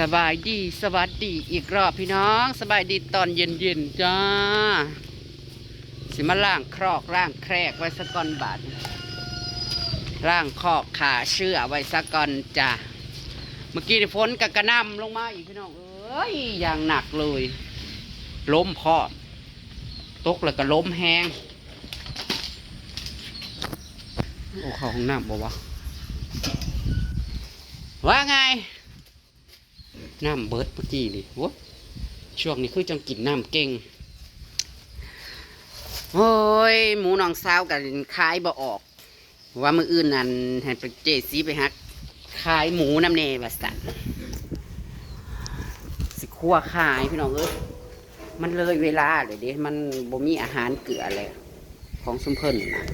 สบายดีสวัสดีอีกรอบพี่น้อง สบายดีตอนเย็นๆจ้า สิมาล่างครอกล่างแครกไว้สักก่อนบาทล่างคอกขาเชื่อไว้สักก่อนจ้าเมื่อกี้ฝนกะกระหนำลงมาอีกพี่น้องเอ้ยอย่างหนักเลย ล้มพอตกแล้วก็ล้มแห้งโอ้เข้าห้องน้ำบ่วะว่าไง น้ำเบิดเมื่อกี้นี่ว้ยช่วงนี้คือจังกินน้ำเก่งโอ้ยหมูน้องสาวกันขายบ่ออก ว่ามืออื่นนั่นให้ไปเจซีไปฮักขายหมูน้ำเนวาสันสิคั่วขายพี่น้องเอ้ยมันเลยเวลาเลยเด้มันบ่มีอาหารเกลือเลยของซุมเพิ่นนะ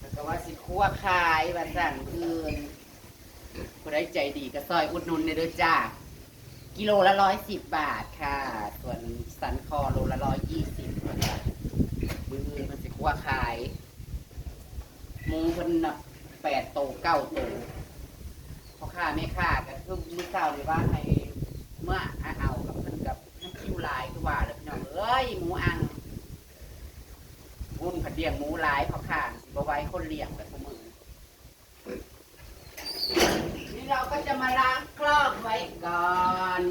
แล้วก็ว่าสิคั่วขายว่าสั่นอื่น ผู้ใดใจดีก็ซอยอุดหนุนในเด้อจ้า กิโลละร้อยสิบบาทค่ะ ส่วนสันคอโลละร้อยยี่สิบค่ะมือมันสิคั่วขายหมูเพิ่นน่ะแปดโตเก้าโตพอค่าไม่ค่าก็คือมือเก้าเลยว่าให้เมื่อเอากับเพิ่นกับน้ำคิวลายคือว่าแล้วพี่น้องเอ้ยหมูอังวุ่นผัดเลี้ยงหมูลายพอค่าสิบ่ไว้คนเลี้ยงแบบพวกมึง นี่เราก็จะ มาล้างครอบไว้ก่อน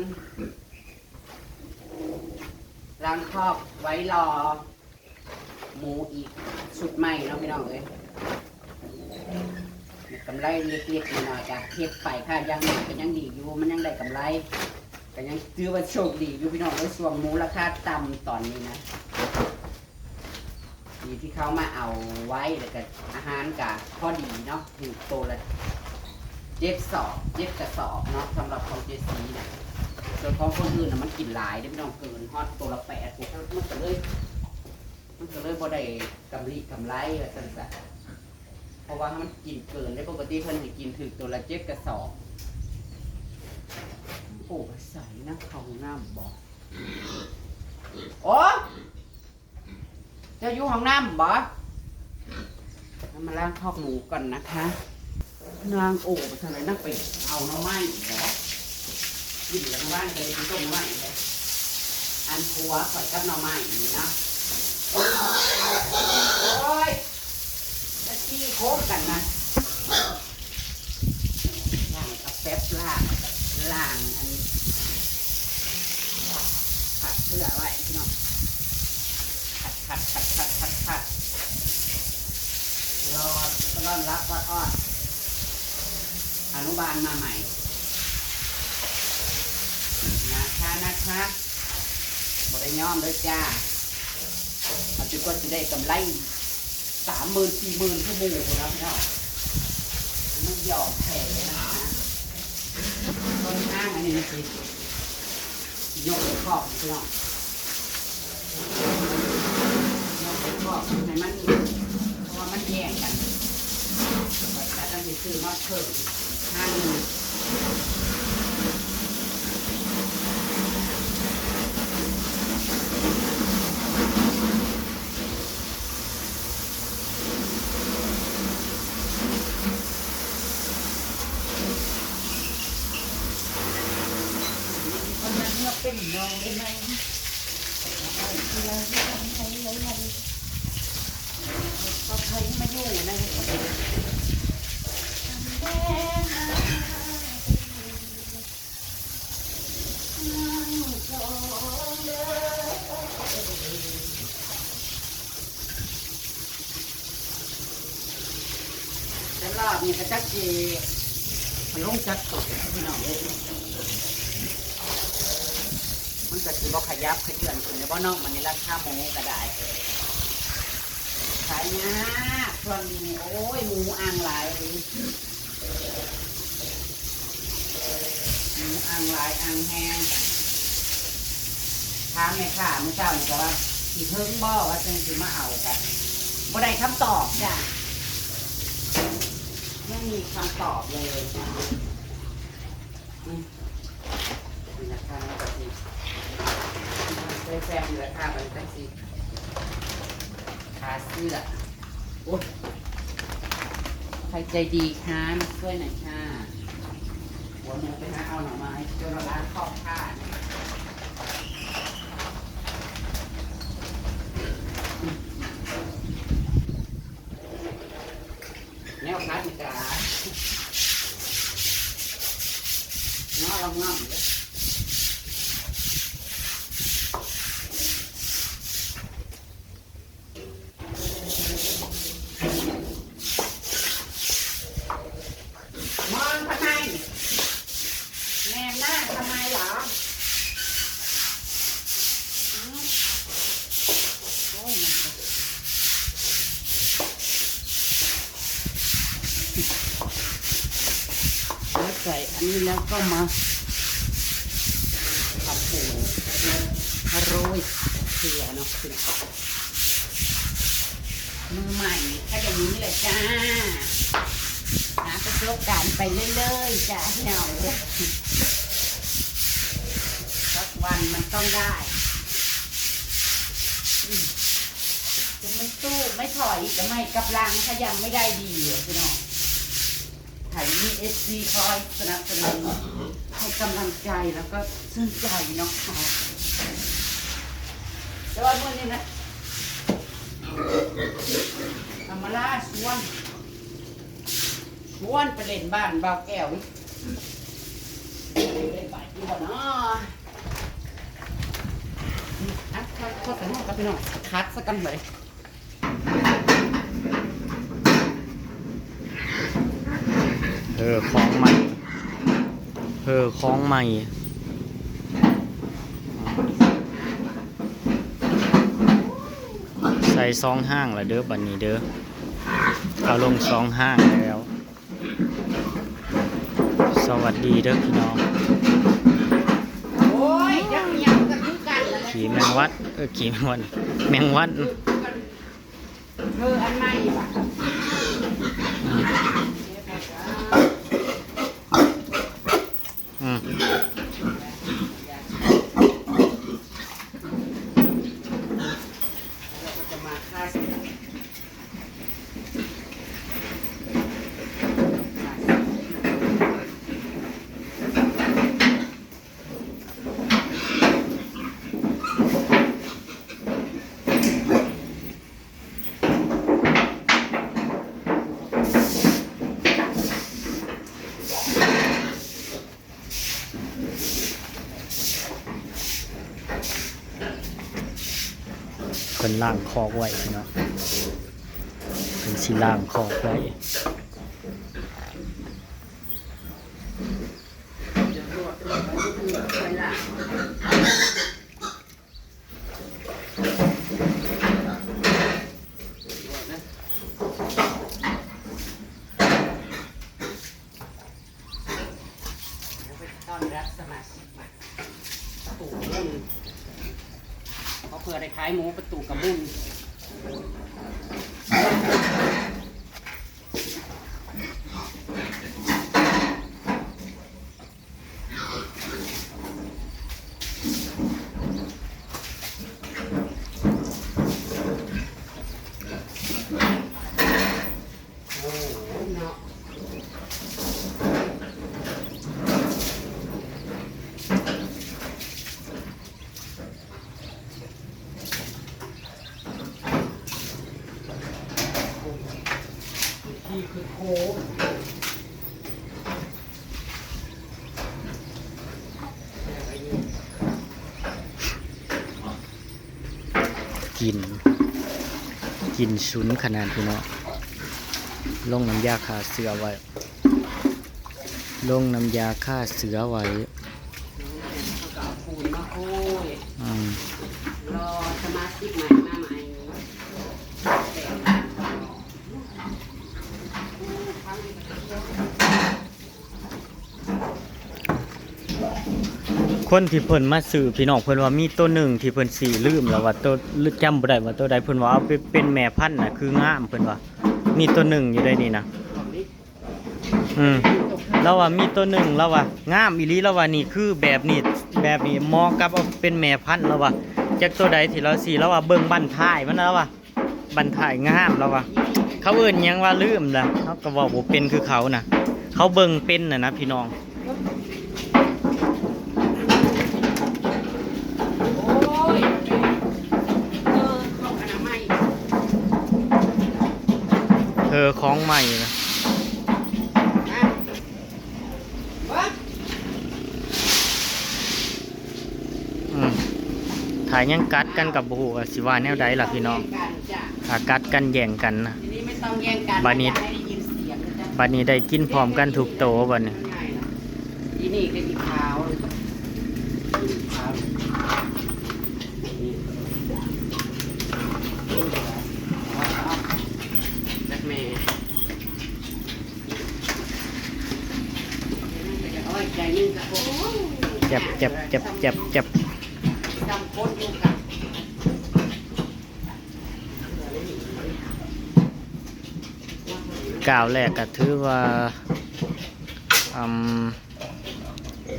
ล้างครอบไว้รอ หมูอีกชุดใหม่เนาะพี่น้องเอ้ยกำไรเล็กๆหน่อยจ้ะเทียบไปค่ะยังหนึ่งก็ยังดีอยู่มันยังได้กำไรก็ยังถือว่าโชคดีอยู่พี่น้องเอ้ยช่วงหมูราคาต่ำตอนนี้นะดีที่เขามาเอาไว้แล้วก็อาหารกะพอดีเนาะถึงโตละ เจ็ดสอบเจ็ดกระสอบเนาะสำหรับของเจซีเนี่ยส่วนของคนอื่นน่ะมันกินหลายได้ไม่ต้องเกินฮอตตัวละแปดปุ๊บมันก็เลยมันก็เลยพอได้กำไรกำไรแบบสั้นๆเพราะว่ามันกินเกินได้ปกติเพิ่นจะกินถึงตัวละเจ็ดกระสอบโอ้ใส่นะเขาน้ำบอกโอ้จะอยู่ห้องน้ำบ่เอามาล้างคอกหมูก่อนนะคะ นางโอ้ทางไหนนักไปเอาน้ำไม้เหรอยิ่งจากบ้านเลยที่ต้นไม้เลยอันผัวข่อยกับน้ำไม้นี่นะโอ้ยจะขี้โค้งกันนะล่างกับแป๊บล่างล่างอันขัดเสื้อไว้พี่น้องขัดขัดขัดขัดขัดขัดรอต้อนรับวัดออน อนุบาลมาใหม่ นะคะนะคะบริยอมเลยจ้าอาจจะก็จะได้กำไรสามหมื่นสี่หมื่นชั่วโมงนะพี่น้องมันหยอกแผลนะคะต้นห้างอันนี้นะสิยกไปครอบพี่น้องยกไปครอบให้มันเพราะว่ามันแย่งกันแต่ต้องไปซื้อมาเพิ่ม ห้าหนึ่งคนนั้นเมื่อเป็นน้องได้ไหมเขาใครมาอยู่ใน แต่ รอบนี้ก็จักจีมันลงจักตกพี่น้องเลยมันก็คือว่ขยับขยื่นขึ้นในบ่อนอกมันในราคาหมูก็ได้ขายยากช่วงนี้โอ้ยหมูอ่างหลายเลยหมูอ่างหลายอ่างแห้งถามแม่ค้าเมื่อเช้านี่ก็ว่าสีเพิ่งบ่ว่าจะมาเอากันบ่ได้คำตอบจ้ะ ม่มีคำตอบเลยอืมนี่ราคาแล้วก็สิแฟนๆราคามันก็สิขาเสื้อโอ้ยใครใจดีคะมาช่วยหน่อยค่ะหัวหนูไปหาเอาหน่อไม้จนร้านขอบข้านแนวคัดอีกา ลองง่อมเลยมองทำไมแนมหน้าทำไมเหรอหืมโอ้ยมันก็แล้วใส่อันนี้แล้วก็มาผัดปูโรยเกลือเนาะคือมือใหม่ถ้าอย่าง นี้แหละจ้าหาประสบการณ์ไปเรื่อยๆจ้ะเหงาสักวันมันต้องได้จะไม่สู้ไม่ถอยจะไม่กำลังถ้ายังไม่ได้ดีพี่น้องถ่ายมีเอสซีคอยสนับสนุนให้กำลังใจแล้วก็ชื่นใจเนาะค่ะแต่ว่าเมื่อนี้นะ รรมราชวนชวนไปเล่นบ้านเบาแก้วอีกไปไปอยู่บ่เนาะอัดคัดโคตรสนุกกับพี่น้องคัดสักกันเลยเออของใหม่เออของใหม่ ส่ซองห้างละเด้อบัดนนี้เด้อเอาลงซองห้างแล้ว สวัสดีเด้อพี่น้องโอ้ยยักษ์ยังกันคือกันนั่นแหละขี่แมงวัดเออขี่แมงวันแมงวันเธออันใหม่ป่ะอืม เราก็จะมาค่ายเพิ่น ล่างคอกไว้เนาะเป็นสิล่างคอกไว้ไปดูไปละวดนะต้อนรับสมาชิกใหม่ประตูกระบุญเขายหมูประตูกระบุญ คือโค้งกิน กินชุนขนาดพี่เนาะลงน้ำยาฆ่าเสือไว้ ลงน้ำยาฆ่าเสือไว้ เขาก็เอาปูนมาโค้ย อืม รอสมาชิกใหม่มาใหม่แต่ คนที่เพิ่นมาซื้อพี่น้องเพิ่นว่ามีตัวหนึ่งที่เพิ่นสีลืมแล้วว่าตัวลืมจำบ่ได้ว่าตัวใดเพิ่นว่าเอาไปเป็นแม่พันธุ์น่ะคืองามเพิ่นว่า มีตัวหนึ่งอยู่ได้นี่นะอืมแล้วว่ามีตัวหนึ่งแล้วว่างามอีหลีแล้วว่านี่คือแบบนี้แบบนี้เหมอกับเอาเป็นแม่พันธุ์แล้วว่าจากตัวใดที่เราสีแล้วว่าเบิ่งบันทายมันแล้วว่าบันทายงามแล้วว่าเขาเอิ้นหยังว่าลืมล่ะเขาก็เว้าบ่เป็นคือเขาน่ะ เขาเบิ่งเป็นน่ะนะพี่น้อง เอ ของใหม่นะมาเบิ้งอืมถ่ายยังกัดกันกับบูว่าสิว่าแนวใดล่ะพี่น้องแย่กันจ้ะถ้ากัดกันแย่งกันนะทีนี้ไม่ต้องแย่งกันบัดนี้อย่าให้ได้ยินเสียงนะจ๊ะบัดนี้ได้กินพร้อมกันทุกโตบัดนี้ง่ายๆนะอีนี่ก็อีขาวเลยอีขาวนี่เอาๆแบล็คเมย์เอาไว้ใจับจ็บจ็บจ็บจับก้าวแรกก็ถือว่า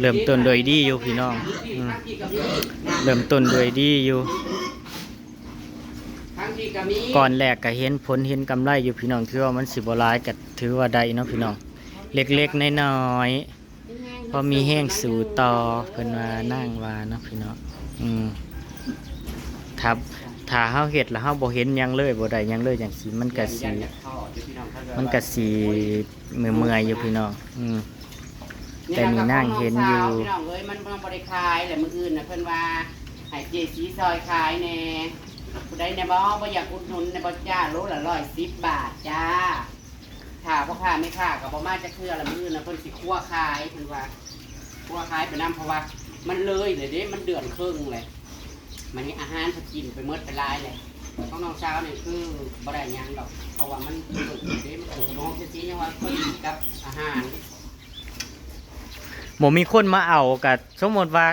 เริ่มต้นโดยดีอยู่พี่น้องอืมทั้งที่กับมีเริ่มต้นโดยดีอยู่ก่อนแรกก็เห็นผลเห็นกำไรอยู่พี่น้องถือว่ามันสิบ่หลายก็ถือว่าได้เนาะพี่น้อง เล็กๆน้อยๆ พอมีแห้งสู่ต่อเพิ่นว่านั่งว่าเนาะพี่เน้องอืมถ้าถ้าเฮาเฮ็ดแล้วเฮาบ่เห็นหยังเลยบ่ได้หยังเลยจังซี่มันก็สิมันก็สิเมื่อยๆอยู่พี่น้องอืม แต่นี่นั่งเห็นอยู่ พี่น้องเอ้ยมันมันบริคายแหละมืออื่นนะเพิ่นว่าให้เจสีซอยขายแน่ผู้ใดในบ่บ่อยากอุดหนุนในบ่จ้าโลละร้อยสิบบาทจ้าถ้าพ่อค้าไม่ค้าก็บ่มาจะเครือละมืออื่นะเพิ่นสิคั่วขายเพิ่นว่า กลัวหายไปน้ำเพราะว่า มันเลยเลยเด้ มันเดือนครึ่งเลย มันนี่อาหารเขากินไปเมดไปลายเลยของน้องเช้านี่คือบ่ได้หยังดอก เพราะว่ามันเดือดเด้มันถูกน้องจะซียังว่าก็ดีกับอาหารผมมีคนมาเอากับสมมติว่า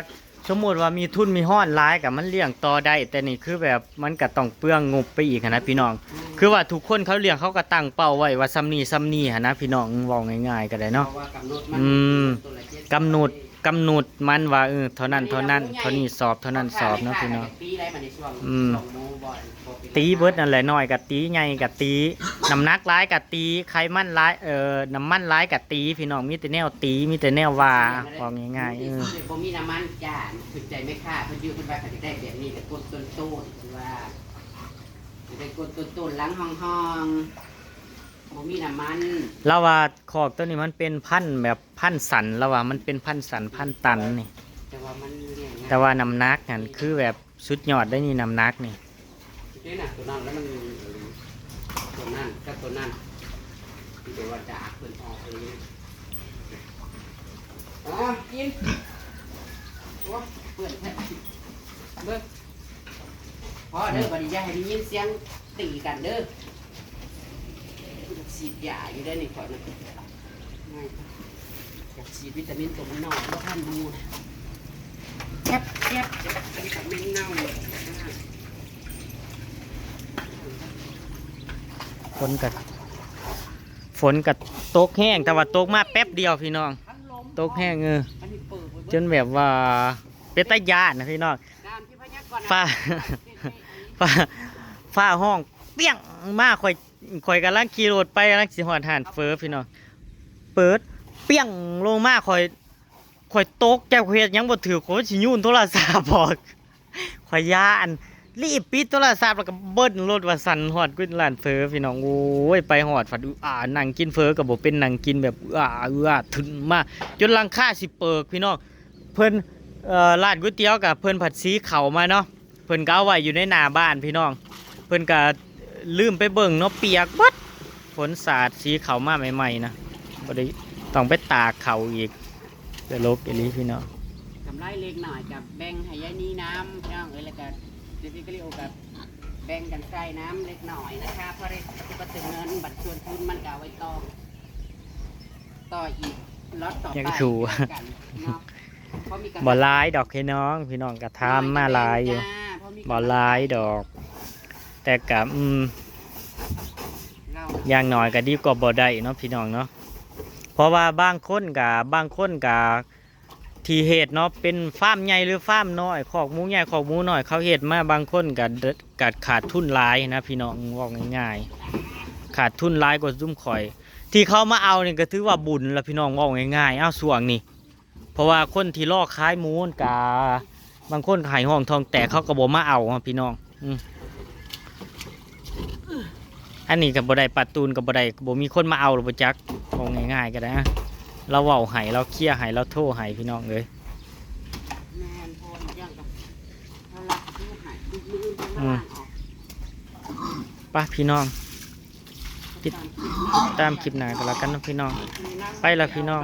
สมมติว่ามีทุนมีห้อนร้ายกับมันเลี้ยงต่อได้ แต่นี่คือแบบมันก็ต้องเปลืองงบไปอีกหั้นนะพี่น้อง คือว่าทุกคนเขาเลี้ยงเขาก็ตั้งเป้าไว้ว่าซ้ำนี้ซ้ำนี้หั้นนะพี่น้องเว้าง่ายๆก็ได้เนาะพระว่กำหนดมันอืม ตัวละเจ็ด กำหนด กำหนดมันว่าเออเท่านั้นเท่านั้นเท่านี้สอบเท่านั้นสอบเนาะพี่น้องตีได้มาในช่วงอืมสองโมงบ่อยปกตีเบิดนั่นแหละน้อยกับตีใหญ่กับตีน้ำหนักร้ายกับตีไขมันร้ายเอ่อน้ำมันร้ายกับตีพี่น้องมีแต่แนวตีมีแต่แนวว่าว่าง่ายๆเออบ่มีน้ำมันจานถึงใจไม่ค่าเพิ่นอยู่เพิ่นว่าเขาจะได้แบบนี้แต่กดต้นต้นๆเพิ่นว่าจะได้กดต้นต้นๆหลังห้องห้องๆ บ่มีน้ำมันแล้วว่าขอกตัวนี้มันเป็นพันธุ์แบบพันธุ์สันแล้วว่ามันเป็นพันธุ์สันพันธุ์ตันนี่ แต่ว่ามันเลี้ยงง่ายแต่ว่าน้ำหนักนั่นคือแบบสุดยอดได้นี่น้ำหนักนี่นี่น่ะตัวนั้นแล้วมันตัวนั้นกับตัวนั้นที่ตัวว่าจากเพิ่นออกเองอ๋อกินโอ้เปื่อนแท้เบิ่งพอเด้อบัดนี้อย่าให้ได้ยินเสียงตีกันเด้อ ฉีดยาอยู่ได้อนี่ข่อยนะง่ายอยากฉีดวิตามินตัวมันนอกบ่ทันดูนะแคบแคบจะวิตามินเน่าเลยฝนกับฝนกับตกแห้งแต่ว่าตกมาแป๊บเดียวพี่น้องพัดลมตกแห้งเอออันนี้เปิดไว้เบิดจนแบบว่าเป็นตาญาตินะพี่น้องน้ำที่พยักก่อนนะฟ้าฟ้าฟ้าห้องเปี้ยงมาข่อย ข่อยกำลังขี่รถไปกำลังสิหอดหานเฟอพี่น้องเปิดเปี้ยงลงมาข่อยข่อยตกแก้วเฮ็ดหยังบ่ถือข่อยสิยุ่นโทรศัพท์บอกข่อยย่านรีบปิดโทรศัพท์แล้วก็เบิ้ลรถว่าสั่นฮอดกุ้นร้านเฟอพี่น้องโอ้ยไปฮอดฝัดอื้ออ่านั่งกินเฟอก็บ่เป็นนั่งกินแบบอื้ออ่าอื้ออ่าถึงมาจนหลังคาสิเปิกพี่น้องเพิ่นเอ่อร้านก๋วยเตี๋ยวกับเพิ่นผัดสีเข่ามาเนาะเพิ่นก็เอาไว้อยู่ในหน้าบ้านพี่น้อง เพิ่นก็ ลืมไปเบิ่งเนาะเปียกเบัดฝนสาดสีเขามาใหม่ๆนะบ่ได้ต้องไปตากเขาอีกจะลบอีหลีพี่น้องกำไรเล็กหน่อยกับแบ่งให้ยายนี่น้ำพี่น้องเอ้ยแล้วก็เดี๋ยวพี่ก็เรียกกับแบ่งกันใส่น้ำเล็กหน่อยนะคะเพราะได้ประตึงเงินบัตรชวนทุนมันก็เอาไว้ต่อต่ออีกล็อตต่อไปยังชูกันเนาะเพราะมีกำไรบ่หลายดอกพี่น้อง พี่น้องก็ทามมาหลายอยู่จ้เพราะมีบ่หลายดอก แต่ก็อืมเราอย่างน้อยก็ดีกว่าบ่ได้เนาะพี่น้องเนาะเพราะว่าบางคนก็บางคนก็ที่เฮ็ดเนาะเป็นฟาร์มใหญ่หรือฟาร์มน้อยขอกหมูใหญ่ขอกหมูน้อยเขาเฮ็ดมาบางคนก็เดก็ขาดทุนหลายนะพี่น้องเว่าง่ายๆ ขาดทุนหลายกว่าซุ่มข่อย ที่เขามาเอานี่ก็ถือว่าบุญละพี่น้องเว่าง่ายๆ เอาส่วงนี่เพราะว่าคนที่ลอกขายหมูนกาบางคนขายห้องทองแต่เขาก็บ่มาเอาอะพี่น้อง อืม อันนี้กับบ่ได้ปัดตูนกับบ่ได้บ่มีคนมาเอาหรอกบ่จักเอาง่ายๆก็ได้นะเราเว้าให้เราเคลียร์ให้เราโทรให้พี่น้องเอ้ยแม่นโพนย่างกับเราลักดูหายดูมือดูมาออกไป้าพี่น้อง ติดตามคลิปหน้าก็แล้วกันนะพี่น้อง ไปละพี่น้อง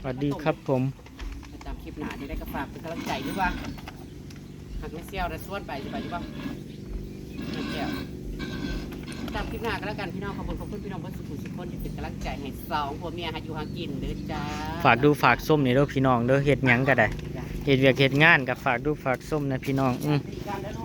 สวัสดีครับผมประจำคลิปหน้าที่ได้กระฝากเป็นกำลังใจด้วยว่าหากไม่เซี่ยวนะส่วนไปจะไปอยู่บ้างไม่เกี่ยว ตามคลิปหน้าก็แล้วกันพี่น้องขอบคุณขอบคุณพี่น้องเพื่อนสุขุมสุขคนที่เป็นกำลังใจให้สองผัวเมียหาอยู่หากินเด้อจ้าฝากดูฝากส้มนี่เด้อพี่น้องเด้อเฮ็ดหยังก็ได้เฮ็ดเวียกเฮ็ดงานกับฝากดูฝากส้มนะพี่น้องอืมการแล้ว